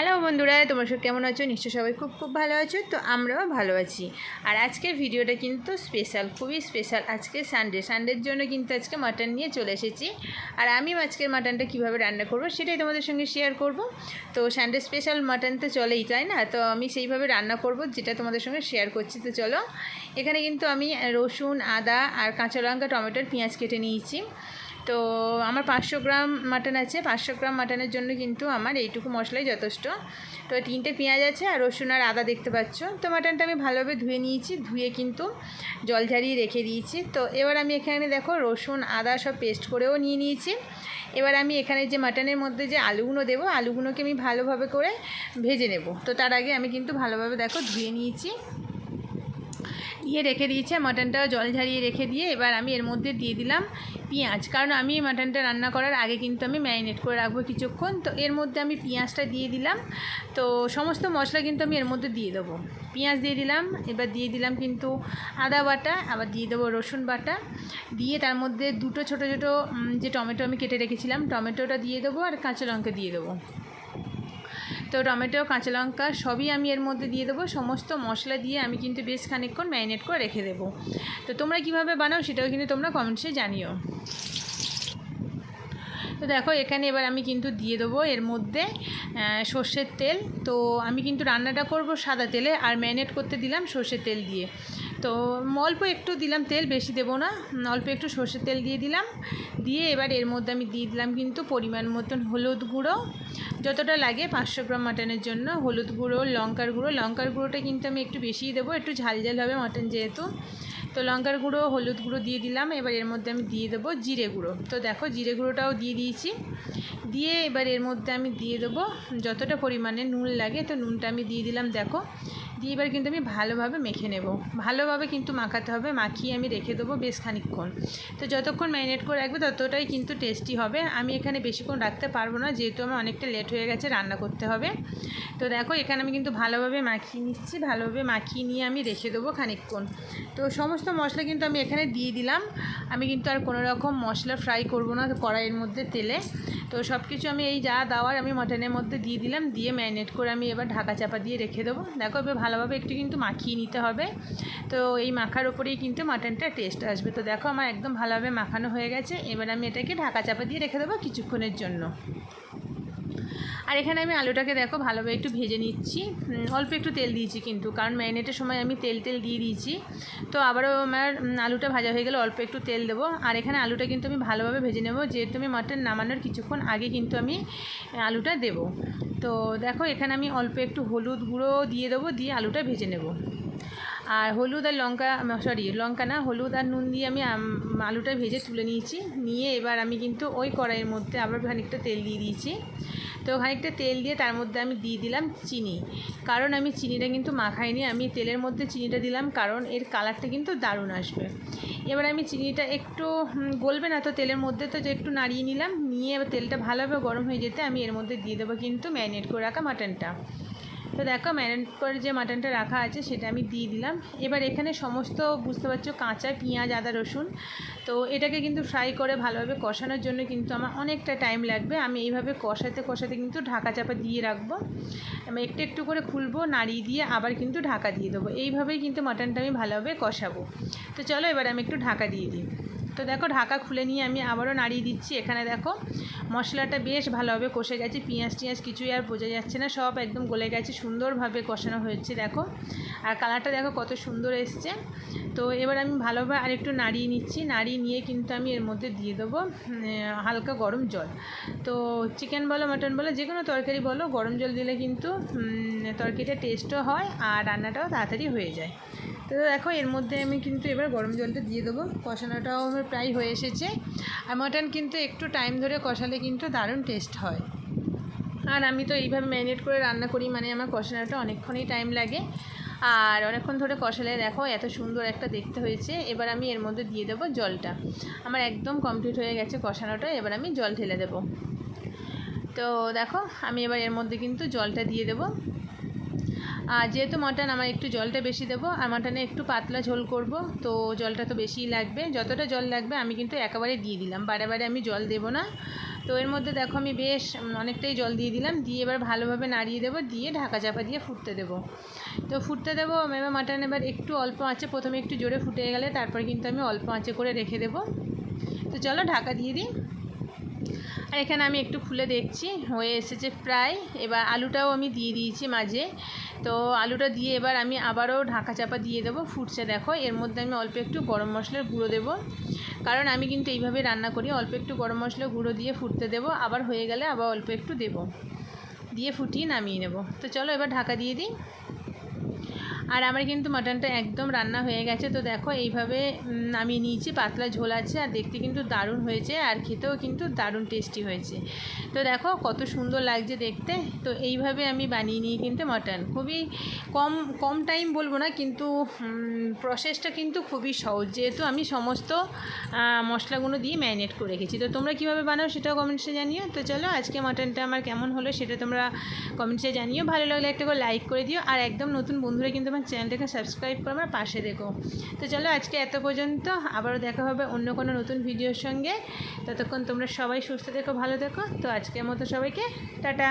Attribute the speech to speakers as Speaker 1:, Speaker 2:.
Speaker 1: Hello বন্ধুরা, তোমরা সব কেমন আছো? নিশ্চয় সবাই খুব খুব ভালো আছো, তো আমরাও ভালো আছি। আর আজকের ভিডিওটা কিন্তু স্পেশাল খুবই স্পেশাল আজকে সানডে সানডের জন্য কিন্তু আজকে মাটন নিয়ে চলে এসেছি। আর আমি আজকের মাটনটা কীভাবে রান্না করব সেটাই তোমাদের সঙ্গে শেয়ার করব। তো সানডে স্পেশাল মাটন তো চলেই, তাই না? তো আমি সেইভাবে রান্না করব, যেটা তোমাদের সঙ্গে শেয়ার করছি। তো চলো, এখানে কিন্তু আমি রসুন, আদা আর কাঁচা লঙ্কা, টমেটোর পেঁয়াজ কেটে নিয়েছি। তো আমার পাঁচশো গ্রাম মাটন আছে। পাঁচশো গ্রাম মাটনের জন্য কিন্তু আমার এইটুকু মশলাই যথেষ্ট। তো তিনটে পেঁয়াজ আছে আর রসুন আর আদা দেখতে পাচ্ছ। তো মাটনটা আমি ভালোভাবে ধুয়ে নিয়েছি। ধুয়ে কিন্তু জল ঝারিয়ে রেখে দিয়েছি। তো এবার আমি এখানে দেখো রসুন, আদা সব পেস্ট করেও নিয়ে নিয়েছি। এবার আমি এখানে যে মাটনের মধ্যে যে আলুগুলো দেবো আলুগুলোকে আমি ভালোভাবে করে ভেজে নেব। তো তার আগে আমি কিন্তু ভালোভাবে দেখো ধুয়ে নিয়েছি। দিয়ে রেখে দিয়েছে মাটনটাও জল ঝারিয়ে রেখে দিয়ে এবার আমি এর মধ্যে দিয়ে দিলাম পেঁয়াজ। কারণ আমি মাটনটা রান্না করার আগে কিন্তু আমি ম্যারিনেট করে রাখব কিছুক্ষণ। তো এর মধ্যে আমি পেঁয়াজটা দিয়ে দিলাম। তো সমস্ত মশলা কিন্তু আমি এর মধ্যে দিয়ে দেবো। পেঁয়াজ দিয়ে দিলাম, এবার দিয়ে দিলাম কিন্তু আদা বাটা, আবার দিয়ে দেবো রসুন বাটা। দিয়ে তার মধ্যে দুটো ছোটো ছোটো যে টমেটো আমি কেটে রেখেছিলাম, টমেটোটা দিয়ে দেবো আর কাঁচা লঙ্কা দিয়ে দেবো। তো টমেটো, কাঁচা লঙ্কা সবই আমি এর মধ্যে দিয়ে দেবো। সমস্ত মশলা দিয়ে আমি কিন্তু বেশ খানিকক্ষণ ম্যারিনেট করে রেখে দেবো। তো তোমরা কীভাবে বানাও সেটাও কিন্তু তোমরা কমেন্টসে জানিও। দেখো, এখানে এবার আমি কিন্তু দিয়ে দেবো এর মধ্যে সর্ষের তেল। তো আমি কিন্তু রান্নাটা করব সাদা তেলে আর ম্যারিনেট করতে দিলাম সর্ষের তেল দিয়ে। তো অল্প একটু দিলাম তেল, বেশি দেবো না। অল্প একটু সর্ষের তেল দিয়ে দিলাম। দিয়ে এবার এর মধ্যে আমি দিয়ে দিলাম কিন্তু পরিমাণ মতন হলুদ গুঁড়ো। যতটা লাগে, পাঁচশো গ্রাম মাটনের জন্য হলুদ গুঁড়ো, লঙ্কার গুঁড়ো। লঙ্কার গুঁড়োটা কিন্তু আমি একটু বেশিই দেবো, একটু ঝাল ঝাল হবে মাটন যেহেতু। তো লঙ্কার গুঁড়ো, হলুদ গুঁড়ো দিয়ে দিলাম। এবার এর মধ্যে আমি দিয়ে দেবো জিরে গুঁড়ো। তো দেখো, জিরে গুঁড়োটাও দিয়ে দিয়েছি। দিয়ে এবার এর মধ্যে আমি দিয়ে দেবো। যতটা পরিমাণে নুন লাগে, তো নুনটা আমি দিয়ে দিলাম, দেখো। দিয়ে এবার কিন্তু আমি ভালোভাবে মেখে নেব। ভালোভাবে কিন্তু মাখাতে হবে, মাখিয়ে আমি রেখে দেবো বেশ খানিকক্ষণ। তো যতক্ষণ ম্যারিনেট করে রাখবে ততটাই কিন্তু টেস্টি হবে। আমি এখানে বেশিক্ষণ রাখতে পারব না, যেহেতু আমার অনেকটা লেট হয়ে গেছে রান্না করতে হবে। তো দেখো, এখানে আমি কিন্তু ভালোভাবে মাখিয়ে নিচ্ছি, ভালোভাবে মাখিয়ে নিয়ে আমি রেখে দেবো খানিকক্ষণ। তো সমস্ত মশলা কিন্তু আমি এখানে দিয়ে দিলাম। আমি কিন্তু আর কোনো রকম মশলা ফ্রাই করব না কড়াইয়ের মধ্যে তেলে। তো সব কিছু আমি এই যা দাওয়ার আমি মাটনের মধ্যে দিয়ে দিলাম, দিয়ে ম্যারিনেট করে আমি এবার ঢাকা চাপা দিয়ে রেখে দেবো। দেখো, এবার ভালোভাবে একটু কিন্তু মাখিয়ে নিতে হবে। তো এই মাখার ওপরেই কিন্তু মাটনটা টেস্ট আসবে। তো দেখো আমার একদম ভালোভাবে মাখানো হয়ে গেছে। এবার আমি এটাকে ঢাকা চাপা দিয়ে রেখে দেবো কিছুক্ষণের জন্য। আর এখানে আমি আলুটাকে দেখো ভালোভাবে একটু ভেজে নিচ্ছি। অল্প একটু তেল দিয়েছি কিন্তু, কারণ ম্যারিনেটের সময় আমি তেল তেল দিয়ে দিয়েছি। তো আবারও আমার আলুটা ভাজা হয়ে গেলে অল্প একটু তেল দেবো। আর এখানে আলুটা কিন্তু আমি ভালোভাবে ভেজে নেব, যেহেতু আমি মাটন নামানোর কিছুক্ষণ আগে কিন্তু আমি আলুটা দেবো। তো দেখো এখানে আমি অল্প একটু হলুদ গুঁড়ো দিয়ে দেবো, দিয়ে আলুটা ভেজে নেব। আর হলুদ আর লঙ্কা সরি, লঙ্কা না, হলুদ আর নুন দিয়ে আমি, আলুটা ভেজে তুলে নিয়েছি। নিয়ে এবার আমি কিন্তু ওই কড়াইয়ের মধ্যে আবার খানিকটা তেল দিয়ে দিয়েছি। তো খানিকটা তেল দিয়ে তার মধ্যে আমি দিয়ে দিলাম চিনি। কারণ আমি চিনিটা কিন্তু মাখাইনি, আমি তেলের মধ্যে চিনিটা দিলাম, কারণ এর কালারটা কিন্তু দারুণ আসবে। এবার আমি চিনিটা একটু গলবে না তো তেলের মধ্যে, তো যে একটু নাড়িয়ে নিলাম, নিয়ে এবার তেলটা ভালোভাবে গরম হয়ে যেতে আমি এর মধ্যে দিয়ে দেবো কিন্তু ম্যারিনেট করে রাখা মাটনটা। তো দেখো ম্যারিনেট করে যে মাটনটা রাখা আছে, সেটা আমি দিয়ে দিলাম। এবার এখানে সমস্ত, বুঝতে পারছ, কাঁচা পেঁয়াজ, আদা, রসুন। তো এটাকে কিন্তু ফ্রাই করে ভালোভাবে কষানোর জন্য কিন্তু আমার অনেকটা টাইম লাগবে। আমি এইভাবে কষাতে কষাতে কিন্তু ঢাকা চাপা দিয়ে রাখব। আমি একটু একটু করে খুলবো, নাড়িয়ে দিয়ে আবার কিন্তু ঢাকা দিয়ে দেবো। এইভাবেই কিন্তু মাটনটা আমি ভালোভাবে কষাবো। তো চলো এবার আমি একটু ঢাকা দিয়ে দিই। তো দেখো ঢাকা খুলে নিয়ে আমি আবারও নাড়িয়ে দিচ্ছি। এখানে দেখো মশলাটা বেশ ভালোভাবে কষে গেছে, পেঁয়াজ টিয়াজ কিছুই আর বোঝা যাচ্ছে না, সব একদম গলে গেছে, সুন্দরভাবে কষানো হয়েছে দেখো। আর কালারটা দেখো কত সুন্দর এসছে। তো এবার আমি ভালোভাবে আরেকটু নাড়িয়ে নিচ্ছি, নাড়িয়ে নিয়ে কিন্তু আমি এর মধ্যে দিয়ে দেবো হালকা গরম জল। তো চিকেন বলো, মাটন বলো, যে কোনো তরকারি বলো, গরম জল দিলে কিন্তু তরকারিটা টেস্টও হয় আর রান্নাটাও তাড়াতাড়ি হয়ে যায়। তো দেখো, এর মধ্যে আমি কিন্তু এবার গরম জলটা দিয়ে দেবো। কষানোটাও আমার প্রায় হয়ে এসেছে। আর মাটন কিন্তু একটু টাইম ধরে কষালে কিন্তু দারুণ টেস্ট হয়। আর আমি তো এইভাবে ম্যারিনেট করে রান্না করি মানে আমার কষানোটা অনেকক্ষণই টাইম লাগে। আর অনেকক্ষণ ধরে কষালে দেখো, এত সুন্দর একটা দেখতে হয়েছে। এবার আমি এর মধ্যে দিয়ে দেবো জলটা। আমার একদম কমপ্লিট হয়ে গেছে কষানোটা, এবার আমি জল ঢেলে দেবো। তো দেখো, আমি এবার এর মধ্যে কিন্তু জলটা দিয়ে দেবো। যেহেতু মাটন আমার একটু জলটা বেশি দেবো, আর মাটনে একটু পাতলা ঝোল করব, তো জলটা তো বেশিই লাগবে। যতটা জল লাগবে আমি কিন্তু একেবারে দিয়ে দিলাম, বারে বারে আমি জল দেবো না। তো এর মধ্যে দেখো আমি বেশ অনেকটাই জল দিয়ে দিলাম, দিয়ে এবার ভালোভাবে নাড়িয়ে দেবো, দিয়ে ঢাকা চাপা দিয়ে ফুটতে দেবো। তো ফুটতে দেবো, এবার মাটন এবার একটু অল্প আঁচে, প্রথমে একটু জোরে ফুটে গেলে তারপর কিন্তু আমি অল্প আঁচে করে রেখে দেবো। তো চলো ঢাকা দিয়ে দিই। আর এখানে আমি একটু খুলে দেখছি, হয়ে এসেছে প্রায়। এবার আলুটাও আমি দিয়ে দিয়েছি মাঝে। তো আলুটা দিয়ে এবার আমি আবারও ঢাকা চাপা দিয়ে দেবো ফুটছে দেখো। এর মধ্যে আমি অল্প একটু গরম মশলার গুঁড়ো দেবো। কারণ আমি কিন্তু এইভাবে রান্না করি, অল্প একটু গরম মশলা গুঁড়ো দিয়ে ফুটতে দেবো। আবার হয়ে গেলে আবার অল্প একটু দেবো। দিয়ে ফুটিয়ে নামিয়ে নেব। তো চলো এবার ঢাকা দিয়ে দিই। আর আমার কিন্তু মাটনটা একদম রান্না হয়ে গেছে। তো দেখো এইভাবে নামিয়ে নিয়েছি। পাতলা ঝোল আছে আর দেখতে কিন্তু দারুণ হয়েছে আর খেতেও কিন্তু দারুণ টেস্টি হয়েছে। তো দেখো কত সুন্দর লাগছে দেখতে। তো এইভাবে আমি বানিয়ে নিই কিন্তু মাটন খুবই কম কম টাইম বলব না কিন্তু প্রসেসটা কিন্তু খুবই সহজ। যেহেতু আমি সমস্ত মশলাগুলো দিয়ে ম্যারিনেট করে রেখেছি। তো তোমরা কীভাবে বানাও সেটাও কমেন্টসে জানিও। তো চলো আজকে মাটনটা আমার কেমন হলো সেটা তোমরা কমেন্টসে জানিও। ভালো লাগলে একটা করে লাইক করে দিও। আর একদম নতুন বন্ধুরা কিন্তু আমার চ্যানেলটাকে সাবস্ক্রাইব করো আমার পাশে দেখো। তো চলো আজকে এত পর্যন্ত আবারও দেখা হবে অন্য কোনো নতুন ভিডিওর সঙ্গে। ততক্ষণ তোমরা সবাই সুস্থ থেকো, ভালো থেকো। তো আজকের মতো সবাইকে টাটা।